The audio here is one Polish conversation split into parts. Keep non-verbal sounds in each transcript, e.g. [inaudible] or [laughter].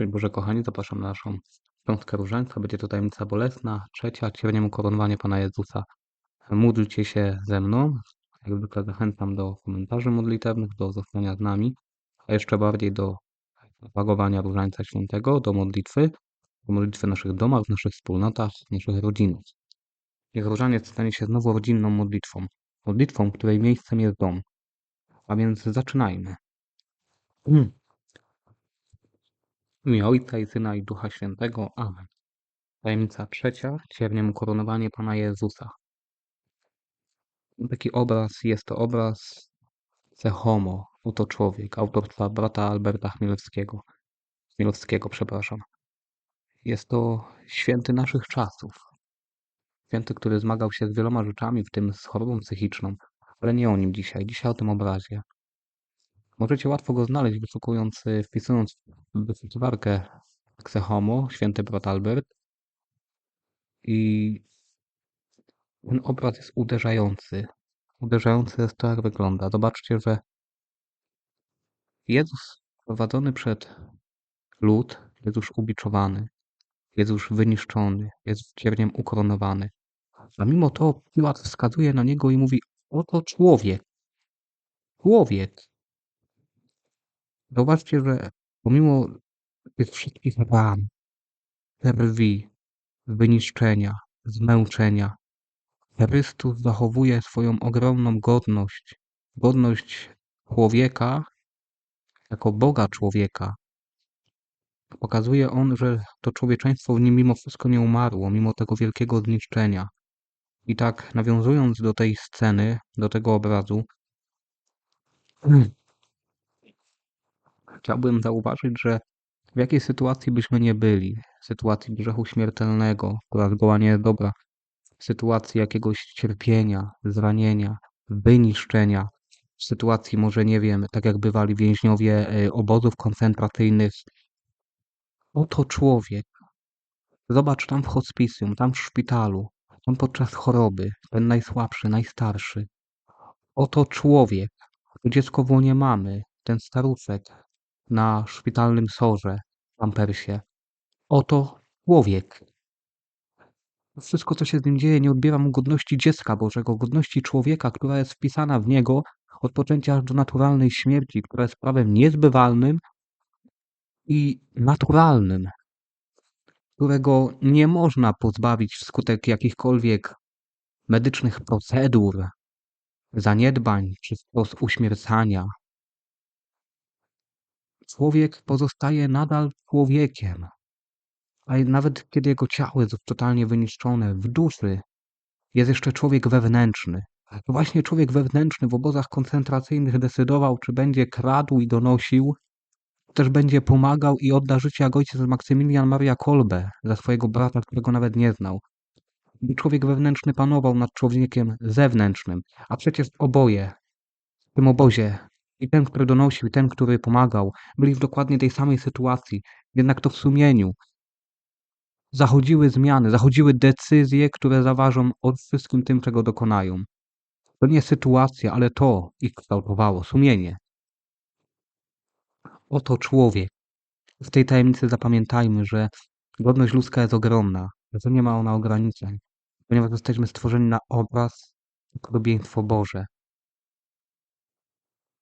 Szczęść Boże kochani, zapraszam na naszą cząstkę różańca. Będzie to tajemnica bolesna, trzecia, cierniem ukoronowanie Pana Jezusa. Módlcie się ze mną. Jak zwykle zachęcam do komentarzy modlitewnych, do zostania z nami, a jeszcze bardziej do propagowania Różańca Świętego, do modlitwy, do modlitwy w naszych domach, w naszych wspólnotach, w naszych rodzinach. Niech Różaniec stanie się znowu rodzinną modlitwą. Modlitwą, której miejscem jest dom. A więc zaczynajmy. Mm. [clears throat] W imię Ojca i Syna i Ducha Świętego. Amen. Tajemnica trzecia. Cierniem ukoronowanie Pana Jezusa. Taki obraz, jest to obraz Homo, oto człowiek, autorstwa brata Alberta Chmielewskiego. Chmielewskiego, przepraszam. Jest to święty naszych czasów. Święty, który zmagał się z wieloma rzeczami, w tym z chorobą psychiczną, ale nie o nim dzisiaj. Dzisiaj o tym obrazie. Możecie łatwo go znaleźć, wyszukując, wpisując wyszukiwarkę Homo, święty brat Albert. I ten obraz jest uderzający. Uderzający jest to, jak wygląda. Zobaczcie, że Jezus prowadzony przed lud już ubiczowany, jest już wyniszczony, jest cierniem ukoronowany. A mimo to Piłat wskazuje na niego i mówi: Oto człowiek. Człowiek. Zobaczcie, że pomimo tych wszystkich ran, krwi, wyniszczenia, zmęczenia, Chrystus zachowuje swoją ogromną godność, godność człowieka jako Boga człowieka. Pokazuje on, że to człowieczeństwo w nim mimo wszystko nie umarło, mimo tego wielkiego zniszczenia. I tak, nawiązując do tej sceny, do tego obrazu, [clears throat] chciałbym zauważyć, że w jakiej sytuacji byśmy nie byli, sytuacji grzechu śmiertelnego, która zgoła nie jest dobra, sytuacji jakiegoś cierpienia, zranienia, wyniszczenia, w sytuacji może, nie wiem, tak jak bywali więźniowie y, obozów koncentracyjnych. Oto człowiek. Zobacz tam w hospicjum, tam w szpitalu, tam podczas choroby, ten najsłabszy, najstarszy. Oto człowiek. To dziecko w łonie mamy, ten staruszek na szpitalnym sorze, pampersie. Oto człowiek. Wszystko, co się z nim dzieje, nie odbiera mu godności dziecka Bożego, godności człowieka, która jest wpisana w niego od poczęcia aż do naturalnej śmierci, która jest prawem niezbywalnym i naturalnym, którego nie można pozbawić wskutek jakichkolwiek medycznych procedur, zaniedbań czy wprost uśmiercania. Człowiek pozostaje nadal człowiekiem, a nawet kiedy jego ciało jest totalnie wyniszczone, w duszy jest jeszcze człowiek wewnętrzny. Właśnie człowiek wewnętrzny w obozach koncentracyjnych decydował, czy będzie kradł i donosił, też będzie pomagał i odda życie jak ojciec Maksymilian Maria Kolbe za swojego brata, którego nawet nie znał. Człowiek wewnętrzny panował nad człowiekiem zewnętrznym, a przecież oboje w tym obozie i ten, który donosił, i ten, który pomagał, byli w dokładnie tej samej sytuacji, jednak to w sumieniu zachodziły zmiany, zachodziły decyzje, które zaważą o wszystkim tym, czego dokonają. To nie sytuacja, ale to ich kształtowało, sumienie. Oto człowiek. W tej tajemnicy zapamiętajmy, że godność ludzka jest ogromna, że nie ma ona ograniczeń, ponieważ jesteśmy stworzeni na obraz i podobieństwo Boże.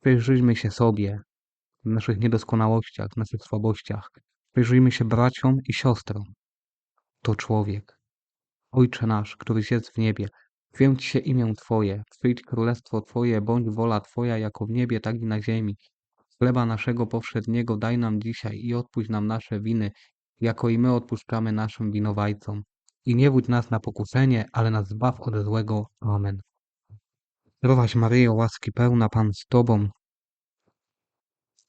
Przyjrzyjmy się sobie, w naszych niedoskonałościach, w naszych słabościach. Przyjrzyjmy się braciom i siostrom. To człowiek. Ojcze nasz, któryś jest w niebie, święć się imię Twoje, przyjdź królestwo Twoje, bądź wola Twoja jako w niebie, tak i na ziemi. Chleba naszego powszedniego daj nam dzisiaj i odpuść nam nasze winy, jako i my odpuszczamy naszym winowajcom. I nie wódź nas na pokuszenie, ale nas zbaw od złego. Amen. Zdrowaś Maryjo, łaski pełna, Pan z Tobą,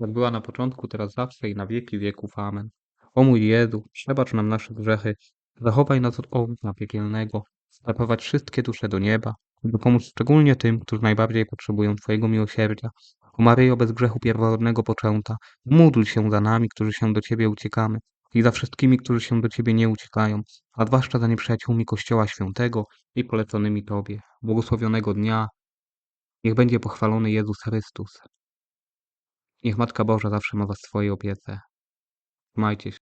jak była na początku, teraz zawsze i na wieki wieków. Amen. O mój Jezu, przebacz nam nasze grzechy, zachowaj nas od ognia piekielnego, zaprowadź wszystkie dusze do nieba, dopomóż szczególnie tym, którzy najbardziej potrzebują Twojego miłosierdzia. O Maryjo, bez grzechu pierworodnego poczęta, módl się za nami, którzy się do Ciebie uciekamy i za wszystkimi, którzy się do Ciebie nie uciekają, a zwłaszcza za nieprzyjaciółmi Kościoła Świętego i poleconymi Tobie. Błogosławionego dnia, Niech będzie pochwalony Jezus Chrystus. Niech Matka Boża zawsze ma Was w swojej opiece. Trzymajcie się.